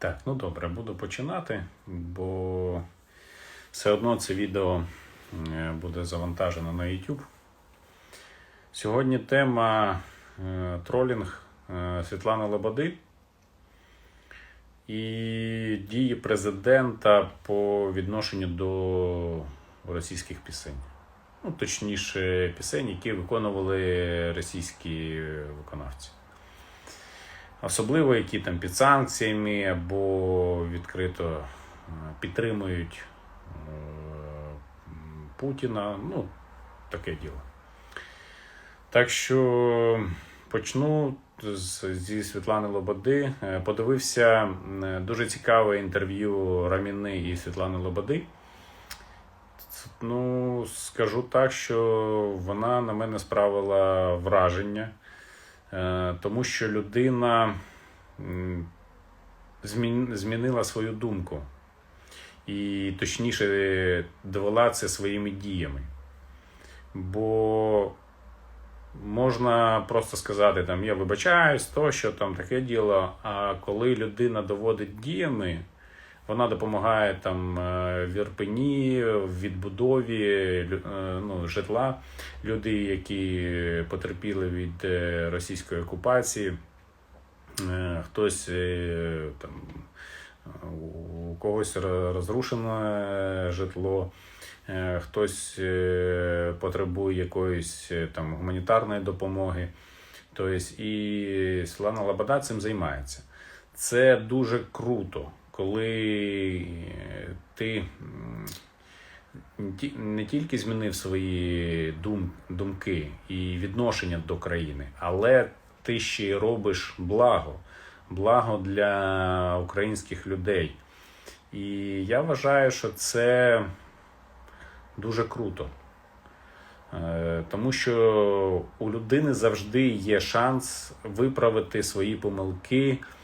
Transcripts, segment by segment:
Так, ну добре, буду починати, бо все одно це відео буде завантажено на YouTube. Сьогодні тема е, тролінг е, Світлани Лободи і дії президента по відношенню до російських пісень. Ну, точніше, пісень, які виконували російські виконавці. Особливо, які там під санкціями або відкрито е, підтримують е, Путіна. Ну, таке діло. Так що почну зі Світлани Лободи. Е, Подивився дуже цікаве інтерв'ю Раміни і Світлани Лободи. Ну, скажу так, що вона на мене справила враження. Е, тому що людина змінила свою думку. І точніше довела це своїми діями. Бо можна просто сказати, там, я вибачаюсь, то, що там таке діло. А коли людина доводить діями, вона допомагає там е, в Ірпені, в відбудові е, ну, житла люди, які потерпіли від е, російської окупації, хтось там у когось ро- розрушене житло, хтось потребує якоїсь там гуманітарної допомоги. Тобто і Світлана Лобода цим займається. Це дуже круто, коли ти не тільки змінив свої дум, думки і відношення до країни, але ти ще й робиш благо, благо для українських людей. І я вважаю, що це дуже круто. Е, Тому що у людини завжди є шанс виправити свої помилки, е,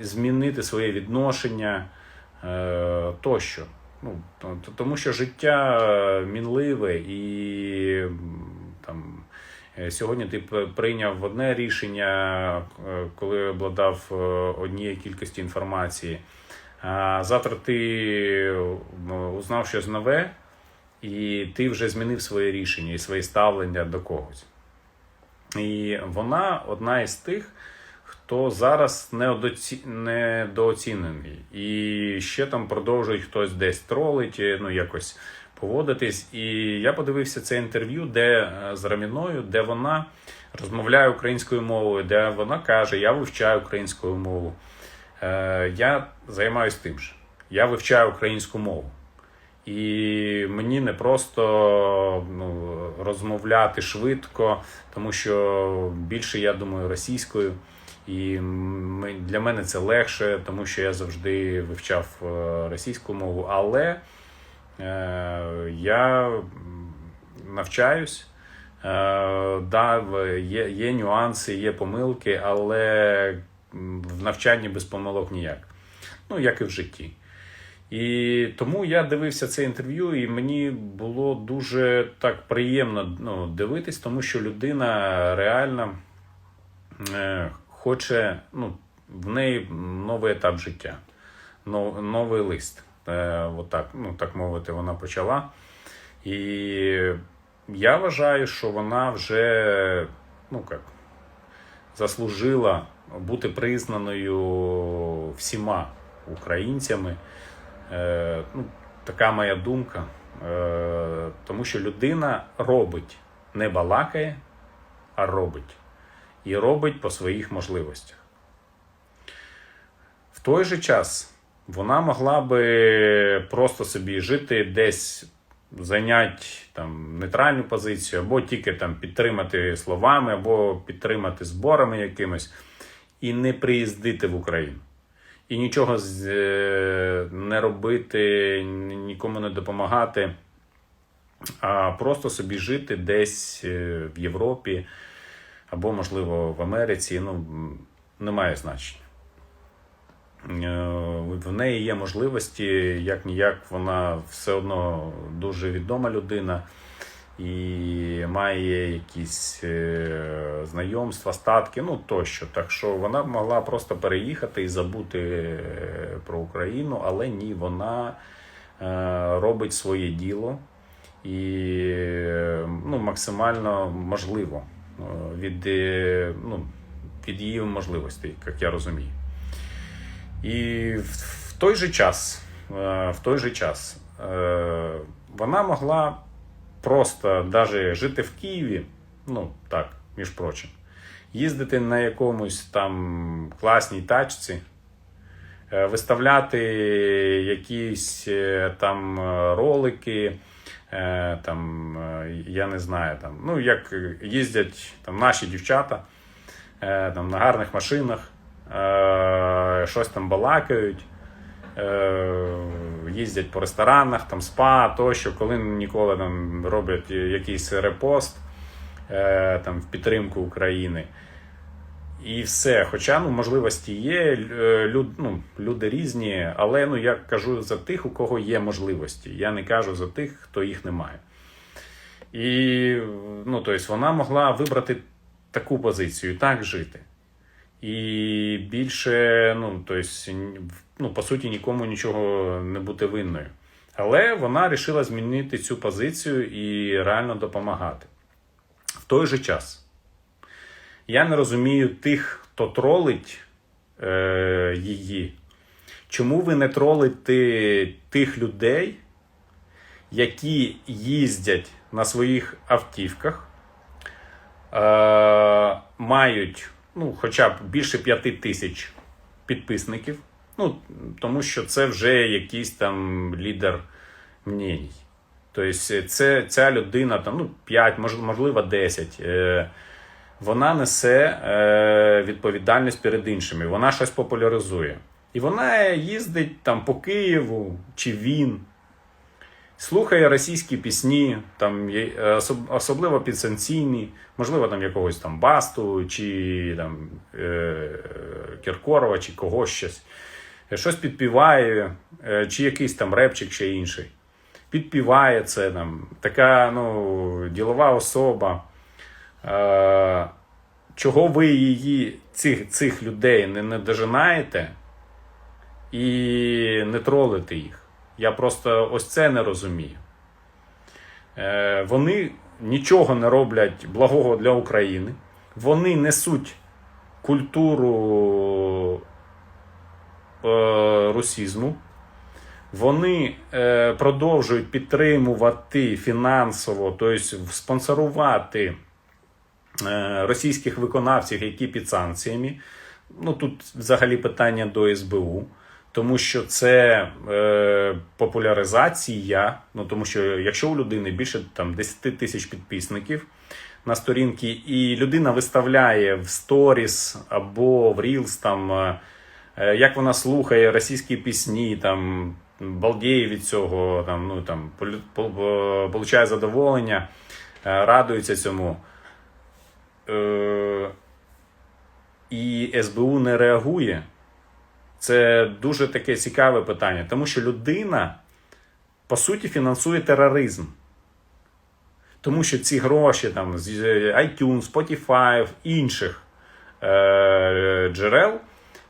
змінити своє відношення е, тощо. Ну, то- то- тому що життя е, мінливе і там. е, Сьогодні ти прийняв одне рішення, е, коли обладав е, однією кількості інформації. А завтра ти узнав щось нове, і ти вже змінив своє рішення і своє ставлення до когось. І вона одна із тих, хто зараз недоці... недооцінений. І ще там продовжують хтось десь тролить, ну якось поводитись. І я подивився це інтерв'ю, де е, з Раміною, де вона розмовляє українською мовою, де вона каже: Я вивчаю українську мову. Е, Я займаюся тим же. Я вивчаю українську мову. І мені не просто ну, розмовляти швидко, тому що більше я думаю російською. І для мене це легше, тому що я завжди вивчав е, російську мову. Але е, я навчаюсь. Е, да, є, є нюанси, є помилки, але в навчанні без помилок ніяк. Ну, як і в житті. І тому я дивився це інтерв'ю, і мені було дуже так приємно ну, дивитись, тому що людина реально хоче, ну, в неї новий етап життя, нов, новий лист. Е, отак, ну, так мовити, вона почала. І я вважаю, що вона вже ну, як, заслужила бути признаною всіма українцями. Е, ну, така моя думка. Е, тому що людина робить, не балакає, а робить. І робить по своїх можливостях. В той же час вона могла би просто собі жити десь, зайняти там, нейтральну позицію, або тільки там, підтримати словами, або підтримати зборами якимось, і не приїздити в Україну і нічого е, не робити, нікому не допомагати, а просто собі жити десь е, в Європі або, можливо, в Америці. Ну, немає значення. Е, В неї є можливості, як ніяк, вона все одно дуже відома людина. і має якісь е, знайомства, статки, ну тощо. Так що вона могла просто переїхати і забути е, про Україну, але ні, вона робить своє діло і ну, максимально можливо від, е, ну, від її можливостей, як я розумію. І в, той же час, е, в той же час е, вона могла просто даже жити в Києві, ну так, між прочим, їздити на якомусь там класній тачці, е, виставляти якісь е, там е, ролики, е, там, е, я не знаю, там, ну як їздять там наші дівчата е, там, на гарних машинах, е, щось там балакають, е, їздять по ресторанах, там спа, тощо, коли ніколи там роблять якийсь репост е, там, в підтримку України. І все. Хоча ну, можливості є, е, люд, ну, люди різні, але ну, я кажу за тих, у кого є можливості. Я не кажу за тих, хто їх не має. І ну, тобто, вона могла вибрати таку позицію, так жити. І більше, ну, тобто, ну, по суті, нікому нічого не бути винною. Але вона вирішила змінити цю позицію і реально допомагати. В той же час. Я не розумію тих, хто тролить е, її. Чому ви не тролите тих людей, які їздять на своїх автівках, е, мають ну, хоча б більше п'яти тисяч підписників, ну, тому що це вже якийсь там лідер мнєній. Тобто, це, ця людина, там, ну, 5, можливо, 10. Е, вона несе е, відповідальність перед іншими, вона щось популяризує. І вона їздить там по Києву чи він, слухає російські пісні, там, е, особ- особливо підсанкційні, можливо, там якогось там Басту, чи там, е, Кіркорова, чи когось щось. Е, Щось підпіває, е, чи якийсь там репчик ще інший. Підпіває це там, така ну, ділова особа. Е, чого ви її, цих, цих людей не, не дожинаєте і не тролите їх? Я просто ось це не розумію. Е, вони нічого не роблять благого для України. Вони несуть культуру е, русізму. Вони е, продовжують підтримувати фінансово, тобто спонсорувати російських виконавців, які під санкціями. Ну тут взагалі питання до СБУ, тому що це е, популяризація. Ну тому що якщо у людини більше там 10 тисяч підписників на сторінки, і людина виставляє в сторіс або в Reels там. е, е, Як вона слухає російські пісні, там балдіє від цього, там, ну, там, е, получає задоволення, е, радується цьому. Е, І СБУ не реагує. Це дуже таке цікаве питання, тому що людина, по суті, фінансує тероризм. Тому що ці гроші там, з е, iTunes, Spotify, інших е, джерел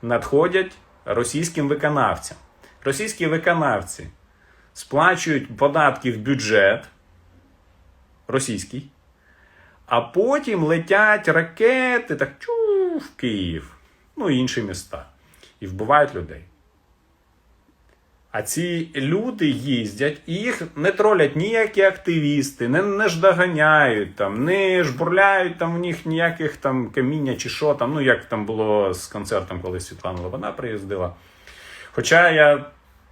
надходять російським виконавцям. Російські виконавці сплачують податки в бюджет російський, а потім летять ракети так чу в Київ, ну і інші міста, і вбивають людей. А ці люди їздять і їх не тролять ніякі активісти, не, не ж доганяють, там, не жбурляють там в них ніяких там каміння чи що там. Ну, як там було з концертом, коли Світлана Лобана приїздила. Хоча я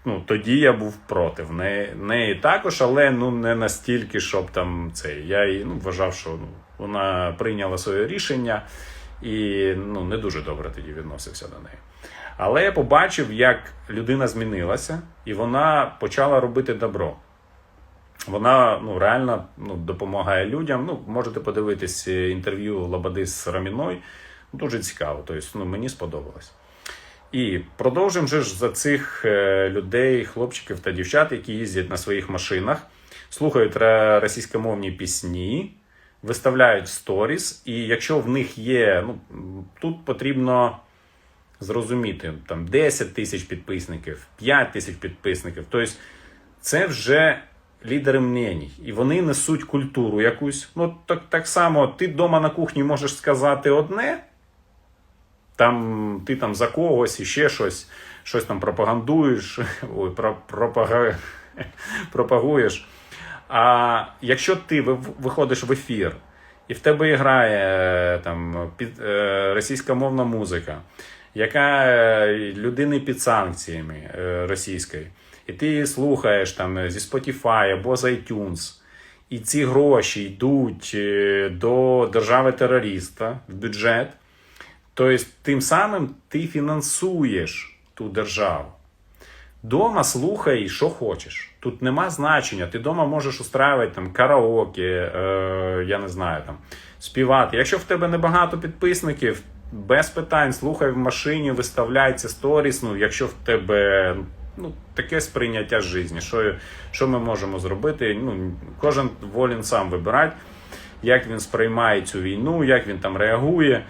ну, тоді я був проти в неї, неї також, але ну, не настільки, щоб там це. Я її ну, вважав, що ну, вона прийняла своє рішення і ну, не дуже добре тоді відносився до неї. Але я побачив, як людина змінилася, і вона почала робити добро. Вона ну, реально ну, допомагає людям. Ну, можете подивитись е, інтерв'ю Лободи з Раміною. Дуже цікаво. Тобто, ну, мені сподобалось. І продовжимо же ж за цих е, людей, хлопчиків та дівчат, які їздять на своїх машинах. слухають російськомовні пісні, виставляють сторіс, і якщо в них є, ну тут потрібно зрозуміти, там 10 тисяч підписників, 5 тисяч підписників. Тобто це вже лідери мнень. І вони несуть культуру якусь. Ну, так, так само ти вдома на кухні можеш сказати одне, там ти там за когось і ще щось, щось там пропагандуєш, ой, про, пропага, пропагуєш. А якщо ти виходиш в ефір, і в тебе грає е, там під, е, російськомовна музика, яка е, людини під санкціями російської, і ти її слухаєш там зі Spotify або з iTunes, і ці гроші йдуть до держави-терориста в бюджет, Тобто, тим самим ти фінансуєш ту державу. Дома слухай, що хочеш. Тут нема значення. Ти дома можеш устраювати там караоке, е, я не знаю, там, співати. Якщо в тебе небагато підписників, без питань слухай в машині, виставляй це сторіс. Ну, якщо в тебе ну, таке сприйняття життя, що, що ми можемо зробити? Ну, кожен волін сам вибирати, як він сприймає цю війну, як він там реагує.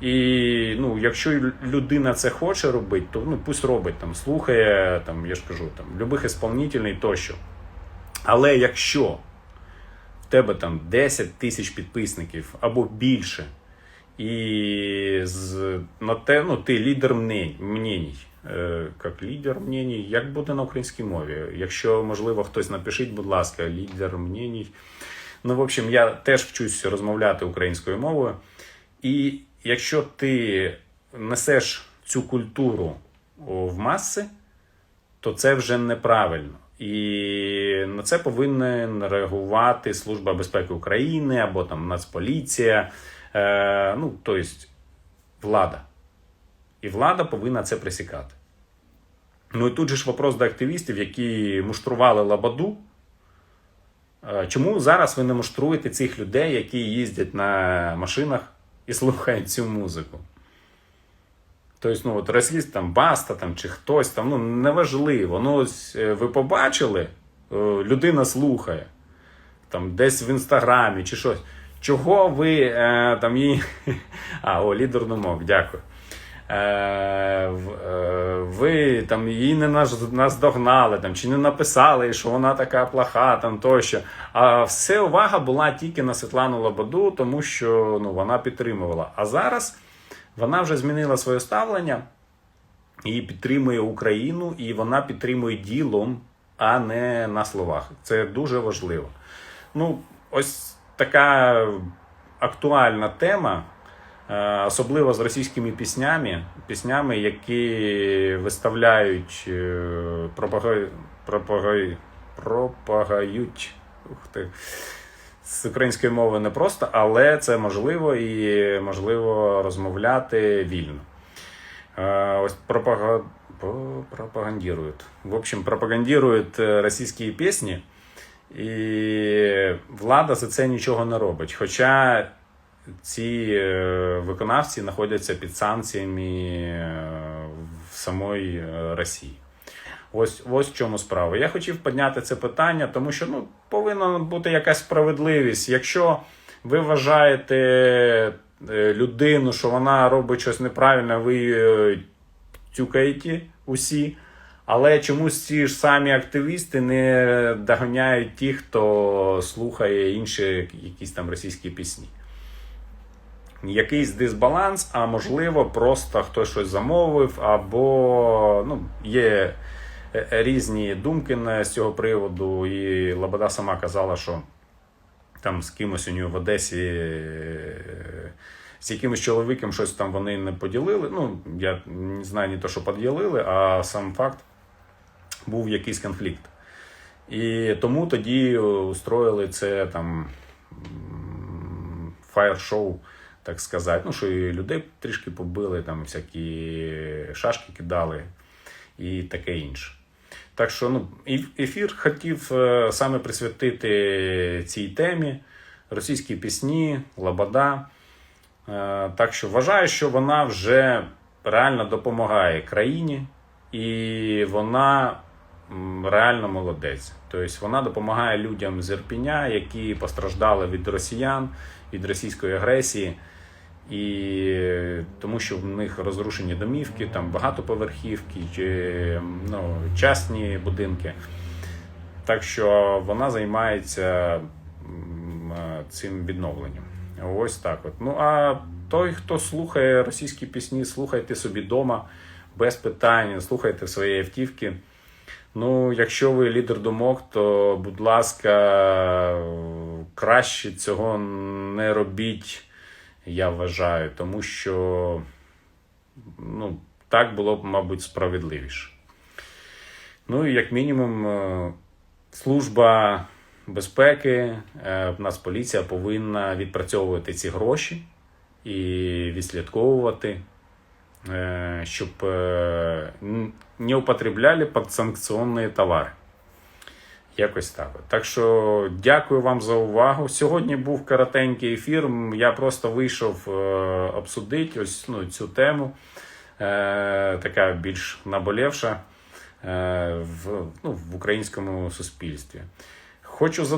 І ну, якщо людина це хоче робити, то ну пусть робить там, слухає там, я ж кажу, там любих ісполнителей тощо. Але якщо в тебе там 10 тисяч підписників або більше, і з, на те, ну, ти лідер мненій, е, як лідер мненій, як буде на українській мові? Якщо, можливо, хтось напишіть, будь ласка, лідер мненій. Ну, в общем, я теж вчусь розмовляти українською мовою. І якщо ти несеш цю культуру в маси, то це вже неправильно. І на це повинна реагувати Служба безпеки України або там Нацполіція, е, ну, тобто влада. І влада повинна це пресікати. Ну і тут же ж вопрос до активістів, які муштрували Лабаду. Е, Чому зараз ви не муштруєте цих людей, які їздять на машинах і слухає цю музику? Тобто, ну, от расіст, там Баста там, чи хтось там, ну неважливо. Ну, ось е, ви побачили, е, людина слухає там десь в інстаграмі чи щось. Чого ви е, там її. А, о, лідер думок, дякую. Е, е, ви там її не наздогнали, там, чи не написали, що вона така плоха, там тощо. А все увага була тільки на Світлану Лободу, тому що ну, вона підтримувала. А зараз вона вже змінила своє ставлення і підтримує Україну, і вона підтримує ділом, а не на словах. Це дуже важливо. Ну, ось така актуальна тема, особливо з російськими піснями, піснями, які виставляють, е, пропага- пропага- пропагають. Ух ти. З української мови не просто, але це можливо і можливо розмовляти вільно. Е, Ось пропага... по- В общем, пропагандирують е, російські пісні, і влада за це нічого не робить. Хоча ці е, виконавці знаходяться під санкціями е, в самої е, Росії. Ось, ось в чому справа. Я хотів підняти це питання, тому що ну, повинна бути якась справедливість. Якщо ви вважаєте людину, що вона робить щось неправильне, ви тюкаєте усі. Але чомусь ці ж самі активісти не доганяють ті, хто слухає інші якісь там російські пісні. Якийсь дисбаланс, а можливо, просто хтось щось замовив, або ну, є е, різні думки з цього приводу. І Лобода сама казала, що там з кимось у нього в Одесі. е, З якимось чоловіком щось там вони не поділили. Ну, я не знаю ні то, що поділили, а сам факт був якийсь конфлікт. І тому тоді устроїли це там фаєр-шоу, так сказати. Ну, що і людей трішки побили, там всякі шашки кидали і таке інше. Так що ну, ефір хотів е, саме присвятити цій темі російські пісні, Лабада. Е, Так що вважаю, що вона вже реально допомагає країні, і вона реально молодець. Тобто вона допомагає людям з Ірпіня, які постраждали від росіян, від російської агресії. І тому що в них розрушені домівки, там багатоповерхівки, чи ну, частні будинки. Так що вона займається е, цим відновленням. Ось так от. Ну а той, хто слухає російські пісні, слухайте собі вдома без питань, слухайте в автівки. Ну, якщо ви лідер думок, то, будь ласка, краще цього не робіть, я вважаю, тому що ну, так було б, мабуть, справедливіше. Ну і як мінімум, е, служба безпеки, е, в нас поліція повинна відпрацьовувати ці гроші і відслідковувати, е, щоб не употребляли підсанкціонні товари. Якось так. Так що дякую вам за увагу. Сьогодні був коротенький ефір. Я просто вийшов е, обсудити ось ну, цю тему, е, така більш наболівша е, в, ну, в українському суспільстві. Хочу задати.